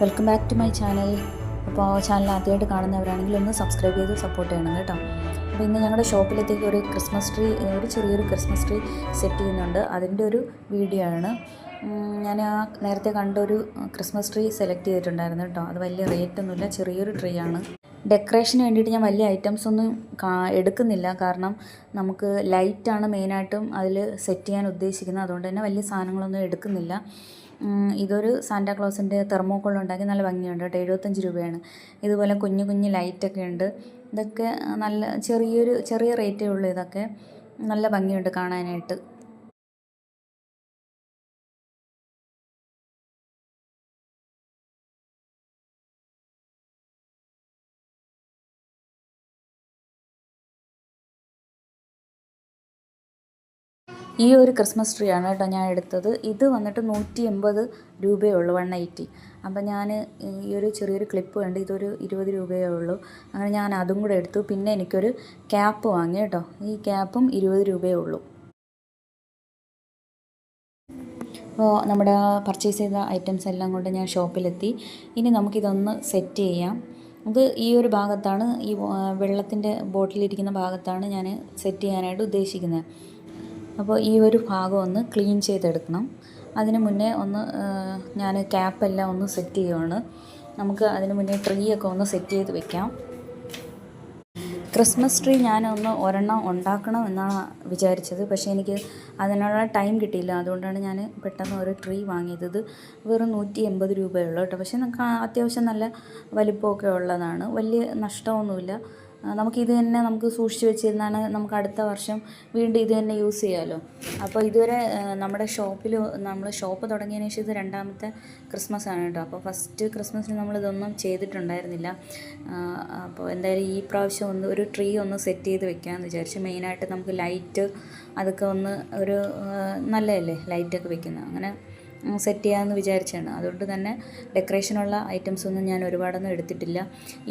Welcome back to my channel അപ്പോൾ channel ആദ്യമായിട്ട് കാണുന്നവരാണെങ്കിൽ ഒന്ന് സബ്സ്ക്രൈബ് ചെയ്ത് സപ്പോർട്ട് ചെയ്യണം കേട്ടോ. അപ്പോൾ ഇന്ന് ഞങ്ങളുടെ ഷോപ്പിലെത്തേക്ക് ഒരു ക്രിസ്മസ് ട്രീ ഒരു ചെറിയൊരു ക്രിസ്മസ് ട്രീ സെറ്റ് ചെയ്യുന്നുണ്ട്. അതിന്റെ ഒരു വീഡിയോ ആണ്. ഞാൻ ആ നേരത്തെ കണ്ട ഒരു ക്രിസ്മസ് ട്രീ സെലക്ട് ചെയ്തിട്ടുണ്ടായിരുന്നു കേട്ടോ. അത് വലിയ റേറ്റ് ഒന്നുമില്ല ചെറിയൊരു ട്രീ ആണ്. ഡെക്കറേഷന് വേണ്ടിയിട്ട് ഞാൻ വലിയ ഐറ്റംസ് ഒന്നും എടുക്കുന്നില്ല. കാരണം നമുക്ക് ലൈറ്റാണ് മെയിനായിട്ടും അതിൽ സെറ്റ് ചെയ്യാൻ ഉദ്ദേശിക്കുന്നത്. അതുകൊണ്ട് തന്നെ വലിയ സാധനങ്ങളൊന്നും എടുക്കുന്നില്ല. ഇതൊരു ഇതൊരു സാന്റാക്ലോസിന്റെ തെർമോക്കോൾ ഉണ്ടാക്കി നല്ല ഭംഗിയുണ്ട് കേട്ടോ. എഴുപത്തഞ്ച് രൂപയാണ്. ഇതുപോലെ കുഞ്ഞു കുഞ്ഞു ലൈറ്റൊക്കെ ഉണ്ട്. ഇതൊക്കെ നല്ല ചെറിയൊരു ചെറിയ റേറ്റേ ഉള്ളൂ ഇതൊക്കെ. നല്ല ഭംഗിയുണ്ട് കാണാനായിട്ട്. ഈ ഒരു ക്രിസ്മസ് ട്രീ ആണ് കേട്ടോ ഞാൻ എടുത്തത്. ഇത് വന്നിട്ട് നൂറ്റി എൺപത് രൂപയേ ഉള്ളൂ വൺ എയ്റ്റി അപ്പം ഞാൻ ഈ ഒരു ചെറിയൊരു ക്ലിപ്പ് കണ്ട് ഇതൊരു ഇരുപത് രൂപയേ ഉള്ളൂ. അങ്ങനെ ഞാൻ അതും കൂടെ എടുത്തു. പിന്നെ എനിക്കൊരു ക്യാപ്പ് വാങ്ങി കേട്ടോ. ഈ ക്യാപ്പും ഇരുപത് രൂപയേ ഉള്ളൂ. അപ്പോൾ നമ്മുടെ പർച്ചേസ് ചെയ്ത ഐറ്റംസ് എല്ലാം കൊണ്ട് ഞാൻ ഷോപ്പിലെത്തി. ഇനി നമുക്കിതൊന്ന് സെറ്റ് ചെയ്യാം. ഇത് ഈ ഒരു ഭാഗത്താണ് ഈ വെള്ളത്തിന്റെ ബോട്ടിലിരിക്കുന്ന ഭാഗത്താണ് ഞാൻ സെറ്റ് ചെയ്യാനായിട്ട് ഉദ്ദേശിക്കുന്നത് അപ്പോൾ ഈ ഒരു ഭാഗം ഒന്ന് ക്ലീൻ ചെയ്തെടുക്കണം. അതിന് മുന്നേ ഒന്ന് ഞാൻ ക്യാപ്പെല്ലാം ഒന്ന് സെറ്റ് ചെയ്യുവാണ്. നമുക്ക് അതിന് മുന്നേ ട്രീ ഒക്കെ ഒന്ന് സെറ്റ് ചെയ്ത് വെക്കാം. ക്രിസ്മസ് ട്രീ ഞാനൊന്ന് ഒരെണ്ണം ഉണ്ടാക്കണം എന്നാണ് വിചാരിച്ചത്. പക്ഷേ എനിക്ക് അതിനുള്ള ടൈം കിട്ടിയില്ല. അതുകൊണ്ടാണ് ഞാൻ പെട്ടെന്ന് ഒരു ട്രീ വാങ്ങിയത്. ഇത് വെറും നൂറ്റി എൺപത് രൂപയുള്ളൂ കേട്ടോ. പക്ഷേ നമുക്ക് അത്യാവശ്യം നല്ല വലിപ്പമൊക്കെ ഉള്ളതാണ്. വലിയ നഷ്ടമൊന്നുമില്ല. നമുക്കിത് തന്നെ നമുക്ക് സൂക്ഷിച്ച് വെച്ചിരുന്നാണ് നമുക്ക് അടുത്ത വർഷം വീണ്ടും ഇത് തന്നെ യൂസ് ചെയ്യാമല്ലോ അപ്പോൾ ഇതുവരെ നമ്മുടെ ഷോപ്പിൽ നമ്മൾ ഷോപ്പ് തുടങ്ങിയതിന് ശേഷം ഇത് രണ്ടാമത്തെ ക്രിസ്മസ് ആണ് കേട്ടോ. അപ്പോൾ ഫസ്റ്റ് ക്രിസ്മസിന് നമ്മളിതൊന്നും ചെയ്തിട്ടുണ്ടായിരുന്നില്ല. അപ്പോൾ എന്തായാലും ഈ പ്രാവശ്യം ഒന്ന് ഒരു ട്രീ ഒന്ന് സെറ്റ് ചെയ്ത് വെക്കാമെന്ന് വിചാരിച്ചു. മെയിനായിട്ട് നമുക്ക് ലൈറ്റ് അതൊക്കെ ഒന്ന് ഒരു നല്ലതല്ലേ ലൈറ്റൊക്കെ വെക്കുന്നത്. അങ്ങനെ സെറ്റ് ചെയ്യാമെന്ന് വിചാരിച്ചാണ്. അതുകൊണ്ട് തന്നെ ഡെക്കറേഷനുള്ള ഐറ്റംസ് ഒന്നും ഞാൻ ഒരുപാടൊന്നും എടുത്തിട്ടില്ല.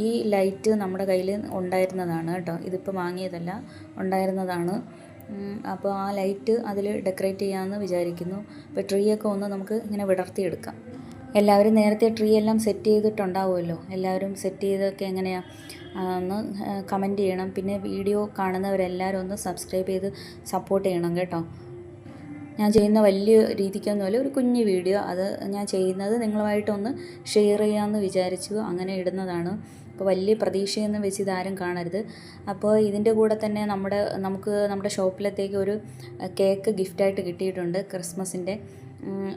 ഈ ലൈറ്റ് നമ്മുടെ കയ്യിൽ ഉണ്ടായിരുന്നതാണ് കേട്ടോ. ഇതിപ്പോൾ വാങ്ങിയതല്ല ഉണ്ടായിരുന്നതാണ്. അപ്പോൾ ആ ലൈറ്റ് അതിൽ ഡെക്കറേറ്റ് ചെയ്യാമെന്ന് വിചാരിക്കുന്നു. അപ്പോൾ ട്രീ ഒക്കെ ഒന്ന് നമുക്ക് ഇങ്ങനെ വിടർത്തിയെടുക്കാം. എല്ലാവരും നേരത്തെ ട്രീ എല്ലാം സെറ്റ് ചെയ്തിട്ടുണ്ടാവുമല്ലോ. എല്ലാവരും സെറ്റ് ചെയ്തൊക്കെ എങ്ങനെയാണ് ഒന്ന് കമന്റ് ചെയ്യണം. പിന്നെ വീഡിയോ കാണുന്നവരെല്ലാവരും ഒന്ന് സബ്സ്ക്രൈബ് ചെയ്ത് സപ്പോർട്ട് ചെയ്യണം കേട്ടോ. ഞാൻ ചെയ്യുന്ന വലിയ രീതിക്കൊന്നുമല്ല ഒരു കുഞ്ഞു വീഡിയോ. അത് ഞാൻ ചെയ്യുന്നത് നിങ്ങളുമായിട്ടൊന്ന് ഷെയർ ചെയ്യാമെന്ന് വിചാരിച്ചു അങ്ങനെ ഇടുന്നതാണ്. അപ്പോൾ വലിയ പ്രതീക്ഷയൊന്നും വെച്ച് ഇതാരും കാണരുത്. അപ്പോൾ ഇതിന്റെ കൂടെ തന്നെ നമ്മുടെ നമുക്ക് നമ്മുടെ ഷോപ്പിലത്തേക്ക് ഒരു കേക്ക് ഗിഫ്റ്റായിട്ട് കിട്ടിയിട്ടുണ്ട് ക്രിസ്മസിന്റെ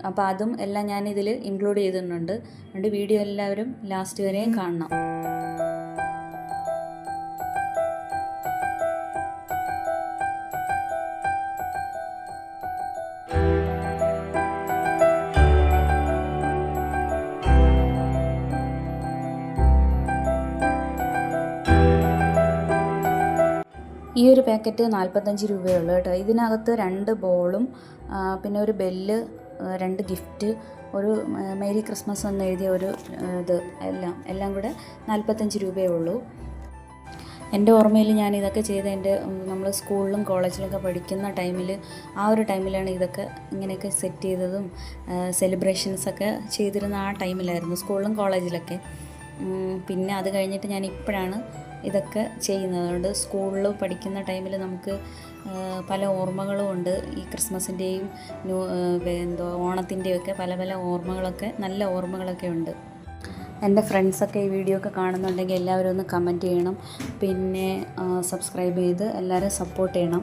അപ്പോൾ അതും എല്ലാം ഞാൻ ഇൻക്ലൂഡ് ചെയ്തിട്ടുണ്ട്. അതുകൊണ്ട് വീഡിയോ എല്ലാവരും ലാസ്റ്റ് വരെയും കാണണം. ഈ ഒരു പാക്കറ്റ് നാൽപ്പത്തഞ്ച് രൂപയേ ഉള്ളൂ കേട്ടോ. ഇതിനകത്ത് രണ്ട് ബോളും പിന്നെ ഒരു ബെല്ല് രണ്ട് ഗിഫ്റ്റ് ഒരു മേരി ക്രിസ്മസ് എന്ന് എഴുതിയ ഒരു ഇത് എല്ലാം എല്ലാം കൂടെ നാൽപ്പത്തഞ്ച് രൂപയേ ഉള്ളൂ. എന്റെ ഓർമ്മയിൽ ഞാൻ ഇതൊക്കെ ചെയ്ത് എന്റെ നമ്മൾ സ്കൂളിലും കോളേജിലൊക്കെ പഠിക്കുന്ന ടൈമിൽ ആ ഒരു ടൈമിലാണ് ഇതൊക്കെ ഇങ്ങനെയൊക്കെ സെറ്റ് ചെയ്തതും സെലിബ്രേഷൻസൊക്കെ ചെയ്തിരുന്ന ആ ടൈമിലായിരുന്നു സ്കൂളിലും കോളേജിലൊക്കെ. പിന്നെ അത് കഴിഞ്ഞിട്ട് ഞാൻ ഇപ്പോഴാണ് ഇതൊക്കെ ചെയ്യുന്നതുകൊണ്ട് സ്കൂളിൽ പഠിക്കുന്ന ടൈമിൽ നമുക്ക് പല ഓർമ്മകളും ഉണ്ട്. ഈ ക്രിസ്മസിന്റെയും ന്യൂ എന്തോ ഓണത്തിന്റെയും ഒക്കെ പല പല ഓർമ്മകളൊക്കെ നല്ല ഓർമ്മകളൊക്കെ ഉണ്ട്. എന്റെ ഫ്രണ്ട്സൊക്കെ ഈ വീഡിയോ ഒക്കെ കാണുന്നുണ്ടെങ്കിൽ എല്ലാവരും ഒന്ന് കമന്റ് ചെയ്യണം. പിന്നെ സബ്സ്ക്രൈബ് ചെയ്ത് എല്ലാവരും സപ്പോർട്ട് ചെയ്യണം.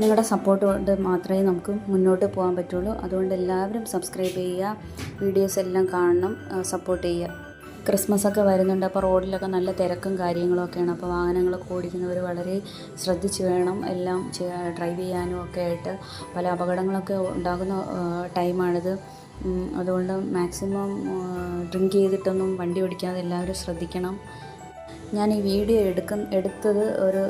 നിങ്ങളുടെ സപ്പോർട്ട് കൊണ്ട് മാത്രമേ നമുക്ക് മുന്നോട്ട് പോകാൻ പറ്റുള്ളൂ. അതുകൊണ്ട് എല്ലാവരും സബ്സ്ക്രൈബ് ചെയ്യുക വീഡിയോസ് എല്ലാം കാണണം സപ്പോർട്ട് ചെയ്യുക. ക്രിസ്മസ് ഒക്കെ വരുന്നുണ്ട്. അപ്പോൾ റോഡിലൊക്കെ നല്ല തിരക്കും കാര്യങ്ങളൊക്കെയാണ്. അപ്പോൾ വാഹനങ്ങളൊക്കെ ഓടിക്കുന്നവർ വളരെ ശ്രദ്ധിച്ച് വേണം എല്ലാം ഡ്രൈവ് ചെയ്യാനും ഒക്കെ ആയിട്ട്. പല അപകടങ്ങളൊക്കെ ഉണ്ടാകുന്ന ടൈമാണിത്. അതുകൊണ്ട് മാക്സിമം ഡ്രിങ്ക് ചെയ്തിട്ടൊന്നും വണ്ടി ഓടിക്കാതെ എല്ലാവരും ശ്രദ്ധിക്കണം. ഞാൻ ഈ വീഡിയോ എടുക്കുന്ന എടുത്തത് ഒരു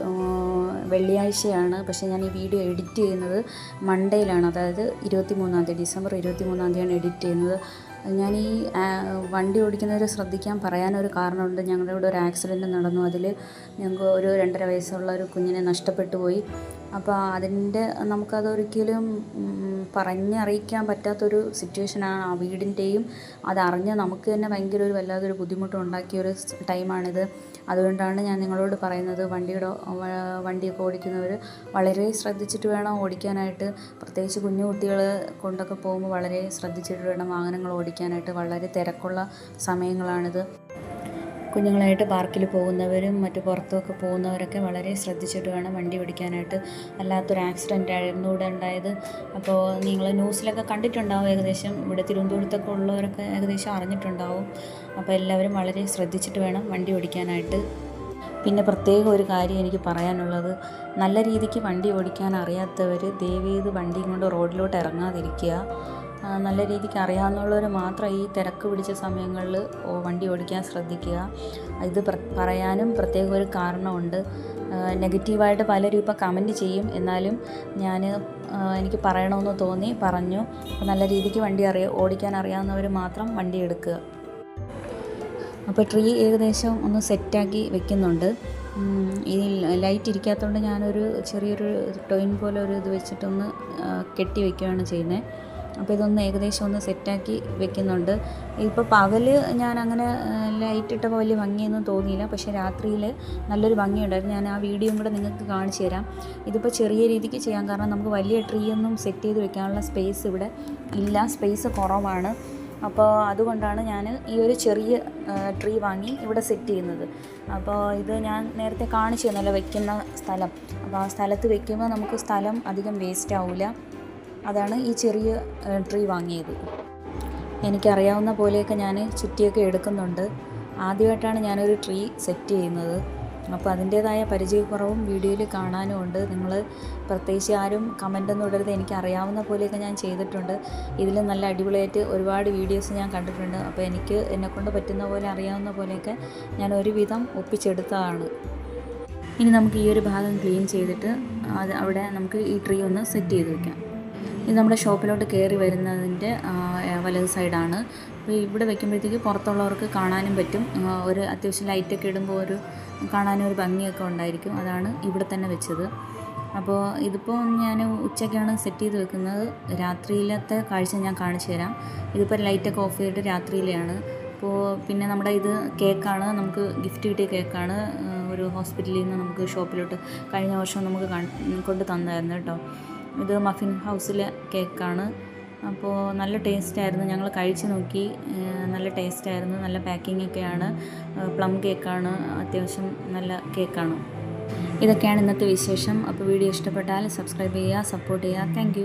വെള്ളിയാഴ്ചയാണ്. പക്ഷേ ഞാൻ ഈ വീഡിയോ എഡിറ്റ് ചെയ്യുന്നത് മൺഡേയിലാണ്. അതായത് ഇരുപത്തി മൂന്നാം തീയതി ഡിസംബർ ഇരുപത്തി മൂന്നാം തീയതിയാണ് എഡിറ്റ് ചെയ്യുന്നത്. ഞാൻ ഈ വണ്ടി ഓടിക്കുന്നവർ ശ്രദ്ധിക്കാൻ പറയാനൊരു കാരണമുണ്ട്. ഞങ്ങളുടെ ഇവിടെ ഒരു ആക്സിഡന്റ് നടന്നു. അതിൽ ഞങ്ങൾക്ക് ഒരു രണ്ടര വയസ്സുള്ള ഒരു കുഞ്ഞിനെ നഷ്ടപ്പെട്ടു പോയി. അപ്പോൾ അതിന്റെ നമുക്കതൊരിക്കലും പറഞ്ഞറിയിക്കാൻ പറ്റാത്തൊരു സിറ്റുവേഷനാണ് ആ വീടിന്റെയും. അതറിഞ്ഞ് നമുക്ക് തന്നെ ഭയങ്കര ഒരു വല്ലാതൊരു ബുദ്ധിമുട്ട് ഉണ്ടാക്കിയ ഒരു ടൈമാണിത്. അതുകൊണ്ടാണ് ഞാൻ നിങ്ങളോട് പറയുന്നത് വണ്ടിയുടെ വ- വണ്ടിയൊക്കെ ഓടിക്കുന്നവർ വളരെ ശ്രദ്ധിച്ചിട്ട് വേണം ഓടിക്കാനായിട്ട്. പ്രത്യേകിച്ച് കുഞ്ഞു കുട്ടികൾ കൊണ്ടൊക്കെ പോകുമ്പോൾ വളരെ ശ്രദ്ധിച്ചിട്ട് വേണം വാഹനങ്ങൾ ഓടിക്കാനായിട്ട്. വളരെ തിരക്കുള്ള സമയങ്ങളാണിത്. കുഞ്ഞുങ്ങളായിട്ട് പാർക്കിൽ പോകുന്നവരും മറ്റു പുറത്തുമൊക്കെ പോകുന്നവരൊക്കെ വളരെ ശ്രദ്ധിച്ചിട്ട് വേണം വണ്ടി ഓടിക്കാനായിട്ട് അല്ലാത്തൊരു ആക്സിഡന്റ് ആയിരുന്നു ഇവിടെ ഉണ്ടായത്. അപ്പോൾ നിങ്ങൾ ന്യൂസിലൊക്കെ കണ്ടിട്ടുണ്ടാവും ഏകദേശം. ഇവിടെ തിരുവനന്തപുരത്തൊക്കെ ഉള്ളവരൊക്കെ ഏകദേശം അറിഞ്ഞിട്ടുണ്ടാവും. അപ്പോൾ എല്ലാവരും വളരെ ശ്രദ്ധിച്ചിട്ട് വേണം വണ്ടി ഓടിക്കാനായിട്ട്. പിന്നെ പ്രത്യേകം ഒരു കാര്യം എനിക്ക് പറയാനുള്ളത്. നല്ല രീതിക്ക് വണ്ടി ഓടിക്കാൻ അറിയാത്തവർ ദയവേത് വണ്ടിയും കൊണ്ട് റോഡിലോട്ട് ഇറങ്ങാതിരിക്കുക. നല്ല രീതിക്ക് അറിയാവുന്നവർ മാത്രം ഈ തിരക്ക് പിടിച്ച സമയങ്ങളിൽ വണ്ടി ഓടിക്കാൻ ശ്രദ്ധിക്കുക. ഇത് പറയാനും പ്രത്യേക ഒരു കാരണമുണ്ട്. നെഗറ്റീവായിട്ട് പലരും ഇപ്പോൾ കമന്റ് ചെയ്യും. എന്നാലും ഞാൻ എനിക്ക് പറയണമെന്ന് തോന്നി പറഞ്ഞു. നല്ല രീതിക്ക് വണ്ടി അറിയ ഓടിക്കാൻ അറിയാവുന്നവർ മാത്രം വണ്ടി എടുക്കുക. അപ്പോൾ ട്രീ ഏകദേശം ഒന്ന് സെറ്റാക്കി വെക്കുന്നുണ്ട്. ഈ ലൈറ്റ് ഇരിക്കാത്തതുകൊണ്ട് ഞാനൊരു ചെറിയൊരു ടോയിൻ പോലെ ഒരു ഇത് വെച്ചിട്ടൊന്ന് കെട്ടി വെക്കുകയാണ് ചെയ്യുന്നത് അപ്പോൾ ഇതൊന്ന് ഏകദേശം ഒന്ന് സെറ്റാക്കി വെക്കുന്നുണ്ട്. ഇപ്പോൾ പകൽ ഞാൻ അങ്ങനെ ലൈറ്റ് ഇട്ടപ്പോൾ വലിയ ഭംഗിയൊന്നും തോന്നിയില്ല. പക്ഷേ രാത്രിയിൽ നല്ലൊരു ഭംഗിയുണ്ടായിരുന്നു. ഞാൻ ആ വീഡിയോയും കൂടെ നിങ്ങൾക്ക് കാണിച്ചു തരാം. ഇതിപ്പോൾ ചെറിയ രീതിക്ക് ചെയ്യാം. കാരണം നമുക്ക് വലിയ ട്രീ ഒന്നും സെറ്റ് ചെയ്ത് വെക്കാനുള്ള സ്പേസ് ഇവിടെ ഇല്ല. സ്പേസ് കുറവാണ്. അപ്പോൾ അതുകൊണ്ടാണ് ഞാൻ ഈ ഒരു ചെറിയ ട്രീ വാങ്ങി ഇവിടെ സെറ്റ് ചെയ്യുന്നത്. അപ്പോൾ ഇത് ഞാൻ നേരത്തെ കാണിച്ചു തന്നല്ലോ വെക്കുന്ന സ്ഥലം. അപ്പോൾ ആ സ്ഥലത്ത് വെക്കുമ്പോൾ നമുക്ക് സ്ഥലം അധികം വേസ്റ്റ് ആവില്ല അതാണ് ഈ ചെറിയ ട്രീ വാങ്ങിയത്. എനിക്കറിയാവുന്ന പോലെയൊക്കെ ഞാൻ ചുറ്റിയൊക്കെ എടുക്കുന്നുണ്ട്. ആദ്യമായിട്ടാണ് ഞാനൊരു ട്രീ സെറ്റ് ചെയ്യുന്നത്. അപ്പോൾ അതിന്റേതായ പരിചയക്കുറവും വീഡിയോയിൽ കാണാനും ഉണ്ട്. നിങ്ങൾ പ്രത്യേകിച്ച് ആരും കമന്റൊന്നും ഇടരുത്. എനിക്ക് അറിയാവുന്ന പോലെയൊക്കെ ഞാൻ ചെയ്തിട്ടുണ്ട്. ഇതിൽ നല്ല അടിപൊളിയായിട്ട് ഒരുപാട് വീഡിയോസ് ഞാൻ കണ്ടിട്ടുണ്ട്. അപ്പോൾ എനിക്ക് എന്നെക്കൊണ്ട് പറ്റുന്ന പോലെ അറിയാവുന്ന പോലെയൊക്കെ ഞാൻ ഒരുവിധം ഒപ്പിച്ചെടുത്തതാണ്. ഇനി നമുക്ക് ഈ ഒരു ഭാഗം ക്ലീൻ ചെയ്തിട്ട് അത് അവിടെ നമുക്ക് ഈ ട്രീ ഒന്ന് സെറ്റ് ചെയ്ത് വെക്കാം. ഇത് നമ്മുടെ ഷോപ്പിലോട്ട് കയറി വരുന്നതിന്റെ വലത് സൈഡാണ് അപ്പോൾ ഇവിടെ വെക്കുമ്പോഴത്തേക്ക് പുറത്തുള്ളവർക്ക് കാണാനും പറ്റും. ഒരു അത്യാവശ്യം ലൈറ്റൊക്കെ ഇടുമ്പോൾ ഒരു കാണാനും ഒരു ഭംഗിയൊക്കെ ഉണ്ടായിരിക്കും. അതാണ് ഇവിടെ തന്നെ വെച്ചത്. അപ്പോൾ ഇതിപ്പോൾ ഞാൻ ഉച്ചയ്ക്കാണ് സെറ്റ് ചെയ്ത് വെക്കുന്നത്. രാത്രിയിലത്തെ കാഴ്ച ഞാൻ കാണിച്ചു തരാം. ഇതിപ്പോൾ ലൈറ്റൊക്കെ ഓഫ് ചെയ്തിട്ട് രാത്രിയിലെയാണ്. അപ്പോൾ പിന്നെ നമ്മുടെ ഇത് കേക്കാണ്. നമുക്ക് ഗിഫ്റ്റ് കിട്ടിയ കേക്കാണ്. ഒരു ഹോസ്പിറ്റലിൽ നിന്ന് നമുക്ക് ഷോപ്പിലോട്ട് കഴിഞ്ഞ വർഷം നമുക്ക് കൊണ്ട് തന്നായിരുന്നു കേട്ടോ. ഇത് മഫിൻ ഹൗസിലെ കേക്കാണ് അപ്പോൾ നല്ല ടേസ്റ്റ് ആയിരുന്നു ഞങ്ങൾ കഴിച്ച് നോക്കി. നല്ല ടേസ്റ്റ് ആയിരുന്നു നല്ല പാക്കിംഗ് ഒക്കെയാണ്. പ്ലം കേക്കാണ് അത്യാവശ്യം നല്ല കേക്കാണ് ഇതൊക്കെയാണ് ഇന്നത്തെ വിശേഷം. അപ്പോൾ വീഡിയോ ഇഷ്ടപ്പെട്ടാൽ സബ്സ്ക്രൈബ് ചെയ്യുക സപ്പോർട്ട് ചെയ്യുക. താങ്ക്